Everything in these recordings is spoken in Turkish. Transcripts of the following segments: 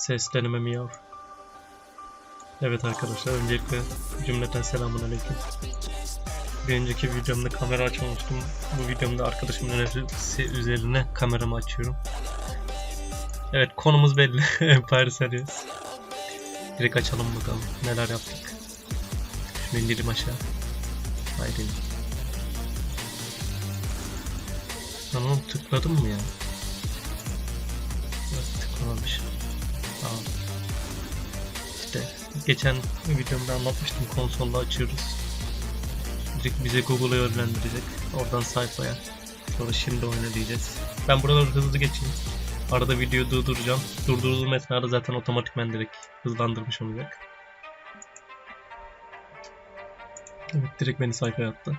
Ses denemem yav. Evet arkadaşlar öncelikle cümleten selamun aleyküm. Bir önceki videomda kamera açmamıştım. Bu videomda arkadaşımın önerisi üzerine kameramı açıyorum. Evet konumuz belli. Empire Series. Direkt açalım bakalım neler yaptık. İndirim aşağı. Haydi. Lan oğlum tıkladım mı ya? Yok tıklamamış. İşte geçen videomda anlatmıştım konsolda açıyoruz. Direkt bize Google'a yönlendirecek. Oradan sayfaya. Sonra şimdi oyna diyeceğiz. Ben buraları hızlı geçeyim. Arada videoyu durduracağım. Durdurduğum esnada zaten otomatikmen direkt hızlandırmış olacak. Evet direkt beni sayfaya attı.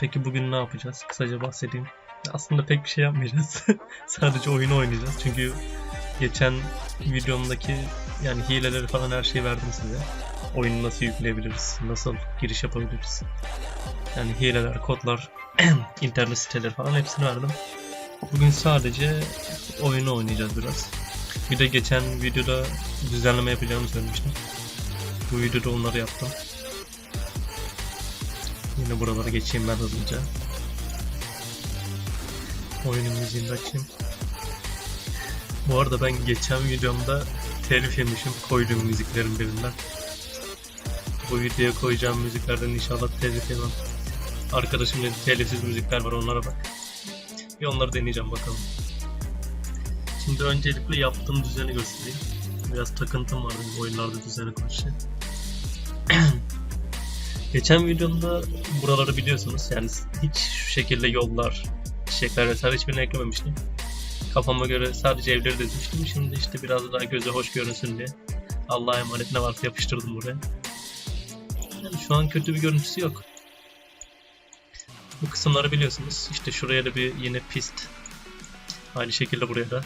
Peki bugün ne yapacağız? Kısaca bahsedeyim. Aslında pek bir şey yapmayacağız. Sadece oyunu oynayacağız. Çünkü geçen videomdaki yani hileleri falan her şeyi verdim size. Oyunu nasıl yükleyebiliriz? Nasıl giriş yapabiliriz? Yani hileler, kodlar, internet siteleri falan hepsini verdim. Bugün sadece oyunu oynayacağız biraz. Bir de geçen videoda düzenleme yapacağımı söylemiştim. Bu videoda onları yaptım. Yine buralara geçeyim ben hızlıca. Oyunun müziğini açayım. Bu arada ben geçen videomda telif yemişim koyduğum müziklerin birinden. Bu videoya koyacağım müziklerden inşallah telif yemem. Arkadaşımda telifsiz müzikler var onlara bak. Bir onları deneyeceğim bakalım. Şimdi öncelikle yaptığım düzeni göstereyim. Biraz takıntım var benim oyunlarda düzene karşı. Geçen videomda buraları biliyorsunuz yani hiç şu şekilde yollar, çiçekler vesaire hiçbirini eklememiştim. Kafama göre sadece evleri dizmiştim. Şimdi işte biraz daha göze hoş görünsün diye. Allah'a emanet ne varsa yapıştırdım buraya. Yani şu an kötü bir görüntüsü yok. Bu kısımları biliyorsunuz. İşte şuraya da bir yine pist. Aynı şekilde buraya da.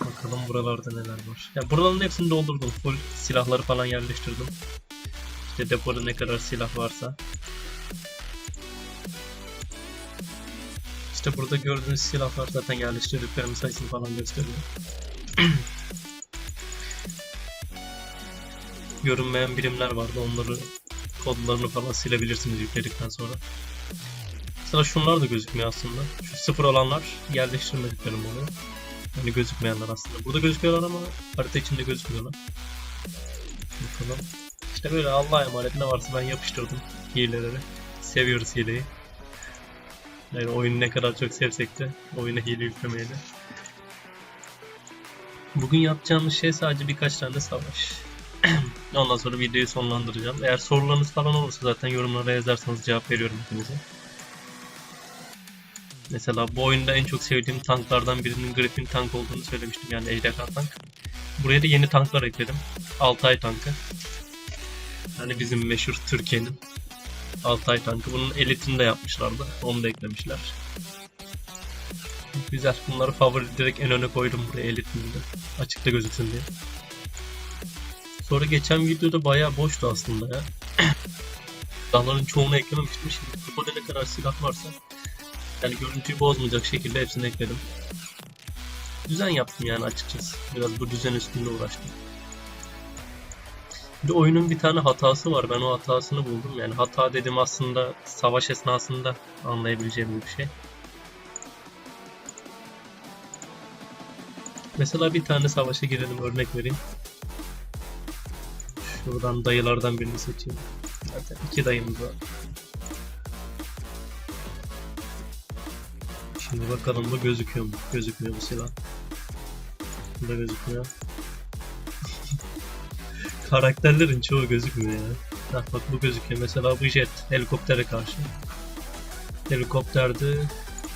Bakalım buralarda neler var. Ya buraların hepsini doldurdum. Full silahları falan yerleştirdim. İşte depoda ne kadar silah varsa. İşte burada gördüğünüz silahlar zaten yerleştirdiklerim sayısını falan gösteriyor. Görünmeyen birimler vardı. Onları kodlarını falan silebilirsiniz yükledikten sonra. Mesela şunlar da gözükmüyor aslında. Şu sıfır olanlar yerleştirmediklerim oluyor. Yani gözükmeyenler aslında. Burada gözüküyorlar ama harita içinde gözükmüyorlar. Bakalım. İşte böyle Allah'a emanet ne varsa ben yapıştırdım hileleri. Seviyoruz hileyi. Yani oyunu ne kadar çok sevsek de oyuna hile yüklemeyi de. Bugün yapacağımız şey sadece birkaç tane savaş. Ondan sonra videoyu sonlandıracağım. Eğer sorularınız falan olursa zaten yorumlara yazarsanız cevap veriyorum hepinize. Mesela bu oyunda en çok sevdiğim tanklardan birinin Griffin tank olduğunu söylemiştim yani ejderha tank. Buraya da yeni tanklar ekledim. Altay tankı. Yani bizim meşhur Türkiye'nin Altay tankı. Bunun elitini de yapmışlardı. Onu da eklemişler. Güzel. Bunları favori direkt en öne koydum buraya elitini de. Açıkta gözüksün diye. Sonra geçen videoda bayağı boştu aslında ya. Silahların çoğunu eklememiştim. Şimdi burada ne kadar silah varsa yani görüntüyü bozmayacak şekilde hepsini ekledim. Düzen yaptım yani açıkçası. Biraz bu düzen üstünde uğraştım. Bir de oyunun bir tane hatası var. Ben o hatasını buldum. Yani hata dedim aslında savaş esnasında anlayabileceğim bir şey. Mesela bir tane savaşa girelim örnek vereyim. Şuradan dayılardan birini seçeyim. Zaten iki dayımız var. Şimdi bakalım bu gözüküyor mu? Gözükmüyor bu silah. Bu da gözükmüyor. Karakterlerin çoğu gözükmüyor ya. Bak bak bu gözüküyor. Mesela bu jet helikoptere karşı. Helikopterde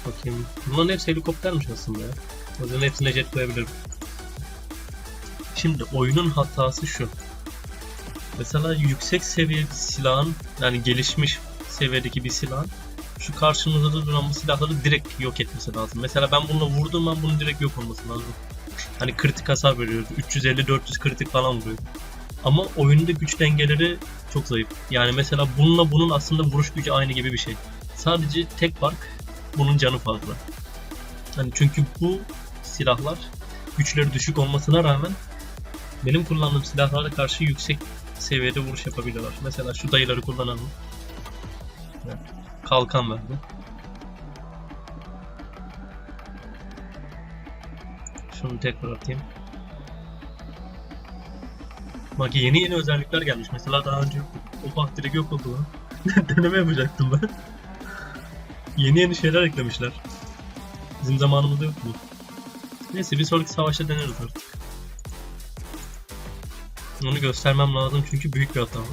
bakayım. Bunların hepsi helikoptermiş aslında ya. O yüzden hepsine jet koyabilirim. Şimdi oyunun hatası şu. Mesela yüksek seviye bir silahın yani gelişmiş seviyedeki bir silahın şu karşımızda duran bu silahları direkt yok etmesi lazım. Mesela ben bununla vurduğum an bunun direkt yok olması lazım. Hani kritik hasar veriyordu. 350-400 kritik falan vuruyor. Ama oyunda güç dengeleri çok zayıf. Yani mesela bununla bunun aslında vuruş gücü aynı gibi bir şey. Sadece tek fark bunun canı fazla. Hani çünkü bu silahlar güçleri düşük olmasına rağmen benim kullandığım silahlara karşı yüksek seviyede vuruş yapabiliyorlar. Mesela şu dayıları kullanalım. Kalkan verdi. Şunu tekrar atayım. Bak yeni yeni özellikler gelmiş. Mesela daha önce. Oha direkt yok oldu lan. Deneme yapacaktım ben. Yeni yeni şeyler eklemişler. Bizim zamanımızda yok bu. Neyse bir sonraki savaşta deneriz artık. Onu göstermem lazım çünkü büyük bir hata var.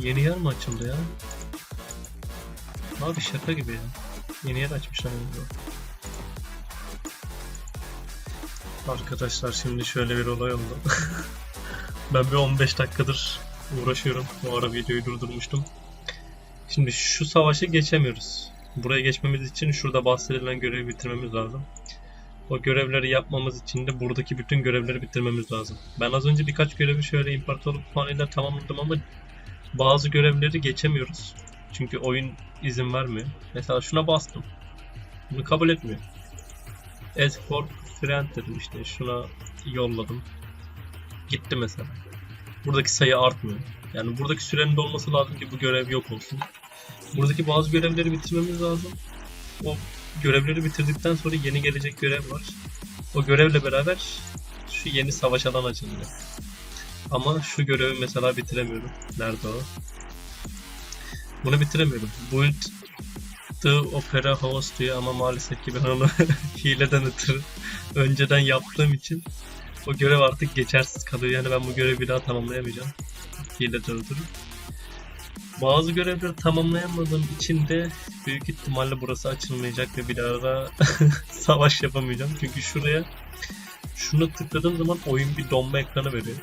Yeni yer mi açıldı ya? Abi şaka gibi ya. Yeni yer açmışlar yani. Arkadaşlar şimdi şöyle bir olay oldu. ben bir 15 dakikadır uğraşıyorum. Bu ara videoyu durdurmuştum. Şimdi şu savaşı geçemiyoruz. Buraya geçmemiz için şurada bahsedilen görevi bitirmemiz lazım. O görevleri yapmamız için de buradaki bütün görevleri bitirmemiz lazım. Ben az önce birkaç görevi şöyle imparatorluk puanıyla tamamladım ama bazı görevleri geçemiyoruz. Çünkü oyun izin vermiyor. Mesela şuna bastım. Bunu kabul etmiyor. Ask for friend dedim işte şuna yolladım. Gitti mesela. Buradaki sayı artmıyor. Yani buradaki sürenin de olması lazım ki bu görev yok olsun. Buradaki bazı görevleri bitirmemiz lazım. O görevleri bitirdikten sonra yeni gelecek görev var. O görevle beraber şu yeni savaş alanı açılıyor. Ama şu görevi mesela bitiremiyorum. Nerede o? Bunu bitiremiyorum. Build the Opera House diyor ama maalesef ki ben onu hileden ötürü önceden yaptığım için o görev artık geçersiz kalıyor. Yani ben bu görevi bir daha tamamlayamayacağım. Hileden ötürü. Bazı görevleri tamamlayamadığım için de büyük ihtimalle burası açılmayacak ve bir da savaş yapamayacağım. Çünkü şuraya şunu tıkladığım zaman oyun bir donma ekranı veriyor.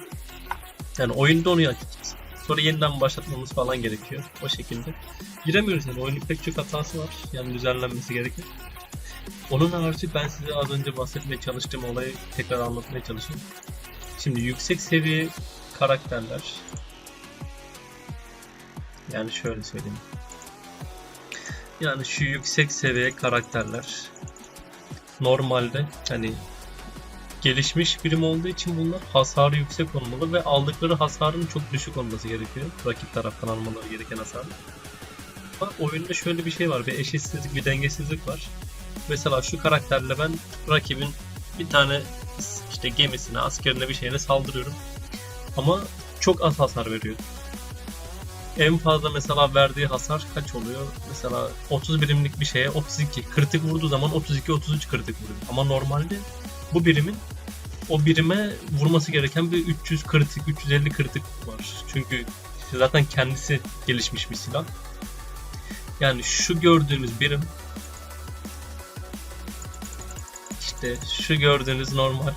Yani oyun donuyor açıkçası. Sonra yeniden başlatmamız falan gerekiyor. O şekilde. Giremiyoruz yani. Oyunun pek çok hatası var. Yani düzenlenmesi gerekir. Onun harici ben size az önce bahsetmeye çalıştığım olayı tekrar anlatmaya çalışayım. Şimdi yüksek seviye karakterler yani şöyle söyleyeyim. Yani şu yüksek seviye karakterler normalde hani gelişmiş birim olduğu için bunlar hasarı yüksek olmalı ve aldıkları hasarın çok düşük olması gerekiyor. Rakip taraftan almaları gereken hasar. Ama oyunda şöyle bir şey var. Bir eşitsizlik, bir dengesizlik var. Mesela şu karakterle ben rakibin bir tane işte gemisine, askerine bir şeyine saldırıyorum. Ama çok az hasar veriyor en fazla mesela verdiği hasar kaç oluyor? Mesela 30 birimlik bir şeye 32. Kritik vurduğu zaman 32-33 kritik vuruyor. Ama normalde bu birimin o birime vurması gereken bir 300 kritik, 350 kritik var. Çünkü zaten kendisi gelişmiş bir silah. Yani şu gördüğünüz birim işte şu gördüğünüz normal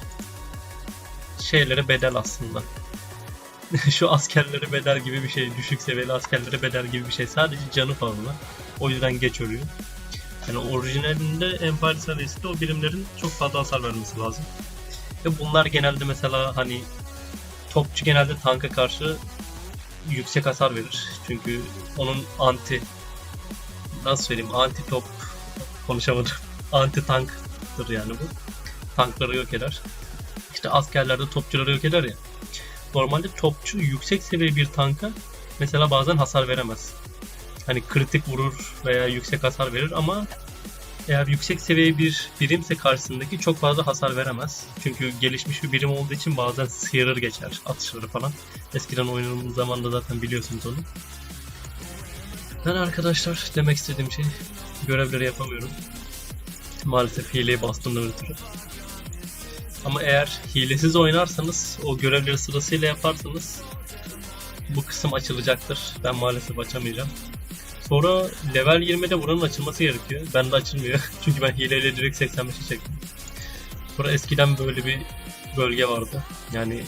şeylere bedel aslında. şu askerlere bedel gibi bir şey, düşük seviyeli askerlere bedel gibi bir şey. Sadece canı fazla. O yüzden geç ölüyor. Yani orijinalinde Empire seviyesinde o birimlerin çok fazla hasar vermesi lazım. Ve bunlar genelde mesela hani topçu genelde tanka karşı yüksek hasar verir. Çünkü onun anti nasıl söyleyeyim anti top konuşamadım. Anti tanktır yani bu. Tankları yok eder. İşte askerlerde topçuları yok eder ya. Normalde topçu yüksek seviye bir tanka mesela bazen hasar veremez. Hani kritik vurur veya yüksek hasar verir ama eğer yüksek seviye bir birimse karşısındaki çok fazla hasar veremez. Çünkü gelişmiş bir birim olduğu için bazen sıyırır geçer atışları falan. Eskiden oynadığımız zaman da zaten biliyorsunuz onu. Ben arkadaşlar demek istediğim şey görevleri yapamıyorum. Maalesef hileyi bastığımdan ötürü. Ama eğer hilesiz oynarsanız, o görevleri sırasıyla yaparsanız bu kısım açılacaktır. Ben maalesef açamayacağım. Sonra level 20'de buranın açılması gerekiyor. Ben de açılmıyor. Çünkü ben hileyle direkt 85'e çektim. Sonra eskiden böyle bir bölge vardı. Yani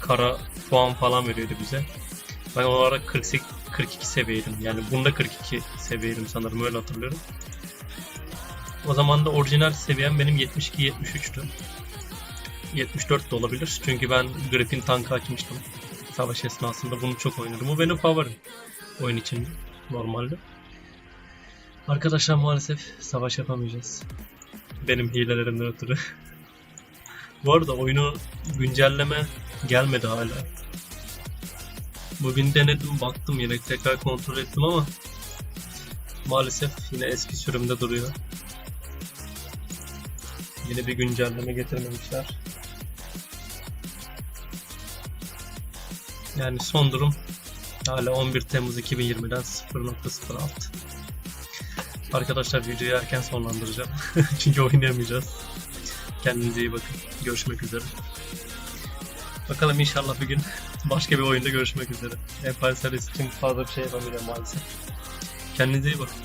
kara puan falan veriyordu bize. Ben o ara 48, 42 seviyeydim. Yani bunda 42 seviyeydim sanırım öyle hatırlıyorum. O zaman da orijinal seviyem benim 72-73'tü. 74 de olabilir. Çünkü ben Griffin tankı açmıştım. Savaş esnasında bunu çok oynadım. Bu benim favorim. Oyun için normalde. Arkadaşlar maalesef savaş yapamayacağız. Benim hilelerimden ötürü. Bu arada oyunu güncelleme gelmedi hala. Bugün denedim baktım yine tekrar kontrol ettim ama maalesef yine eski sürümde duruyor. Yeni bir güncelleme getirmemişler. Yani son durum hala 11 Temmuz 2020'den 0.06. Arkadaşlar videoyu erken sonlandıracağım. Çünkü oynayamayacağız. Kendinize iyi bakın. Görüşmek üzere. Bakalım inşallah bir gün başka bir oyunda görüşmek üzere. Empire Series için fazla bir şey yapamayacağım maalesef. Kendinize iyi bakın.